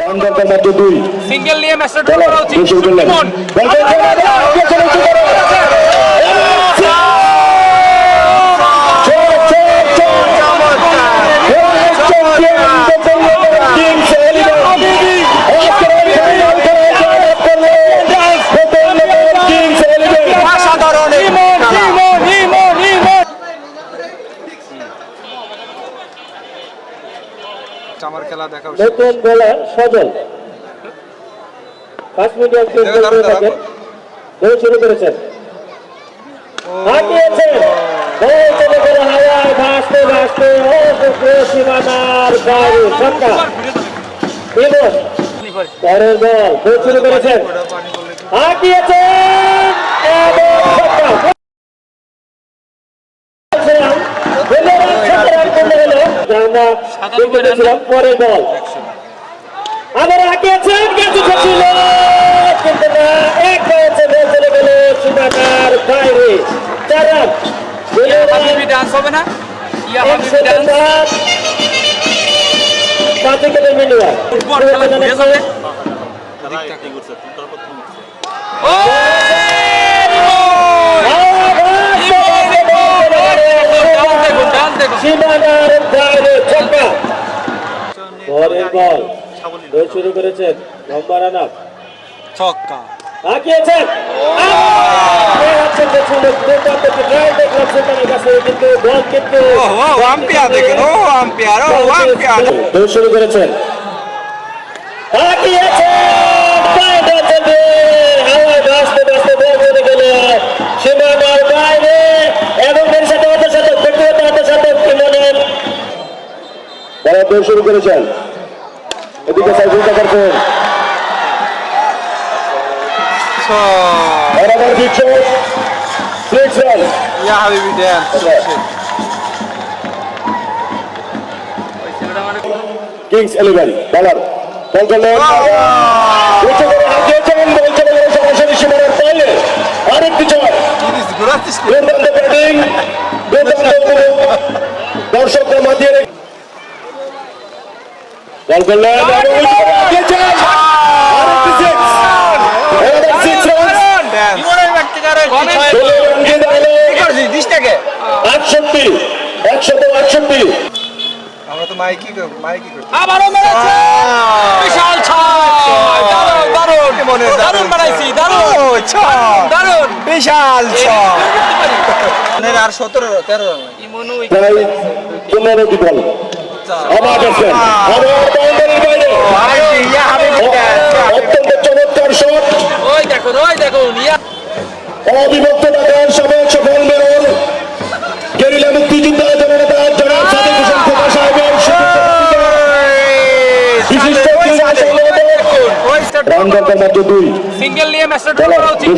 Run দরকার মাত্র দুই সিঙ্গেল নিয়ে ম্যাচটা ড্র করা উচিত শুরু করলেন সুমন বল বল, বল, বল, আগে চলে, চলে, চলে। চল, চল, চল। World champion, the Kings Eleven. অস্ট্রেলিয়ার final খেলায় জয়লাভ করল। the Kings Eleven। অসাধারণ এক ইমন খেলা। ইমন ইমন ইমন আমার খেলা দেখা নতুন বোলার সজল। পাঁচ মিনিট শুরু করেছেন। পরের বল শুরু করেছেন? হাঁটিয়েছেন আমরা দেখতে পেয়েছিলাম পরের বল। আবার আঁকিয়েছেন কিছু ছিল কিন্তু না এক হয়েছে বল চলে গেল সীমানার বাইরে। চার রান হাবিবি ডান্স হবে না? পাঁচ উইকেটের মিনিমাম ও ডান দেখুন ডান দেখুন সীমানার বাইরে ছক্কা পরের বল বল শুরু করেছেন লম্বা রান আপ ছক্কা ও শুরু করেছেন সীমানার বাইরে। এবং অত সাথে ব্যক্তিগত অত সাথে ইমনের শুরু করেছেন। এদিকে সাইফুল করছেন বরাবর দিচ্ছে সিক্স রান ইয়া হাবিবি ড্যান্স কিংস ইলেভেন বলার। বল করলেন। উঁচু করে হাঁকিয়েছেন বল চলে গেল সরাসরি সীমানার বাইরে। আরেকটি ছয় দুর্দান্ত ব্যাটিং। দুর্দান্ত দর্শকদের মাঝে দাঁড়াল দিসটাকে আটষট্টি একশত আটষট্টি আমরা তো মাইকি মাইকি আবারও মেরেছে বিশাল ছয় দারুণ দারুণ মনে দারুণ বানাইছি দারুণ ছয় দারুণ বিশাল ছয় আর সতেরো তেরো ইমনু পনেরোটি বল? আবার দেখছেন আবার বাউন্ডারির বাইরে ইয়া হাবিবি ড্যান্স অত্যন্ত চমৎকার শট ওই দেখুন ওই দেখুন অবিভক্ত ঢাকার সবাই সফল মেয়র গেরিলা মুক্তিযোদ্ধা জননেতা জনাব সাদেক হোসেন খোকা সাহেবের বিশিষ্ট রান দরকার মাত্র দুই সিঙ্গেল নিয়ে ম্যাচটা ড্র করা উচিত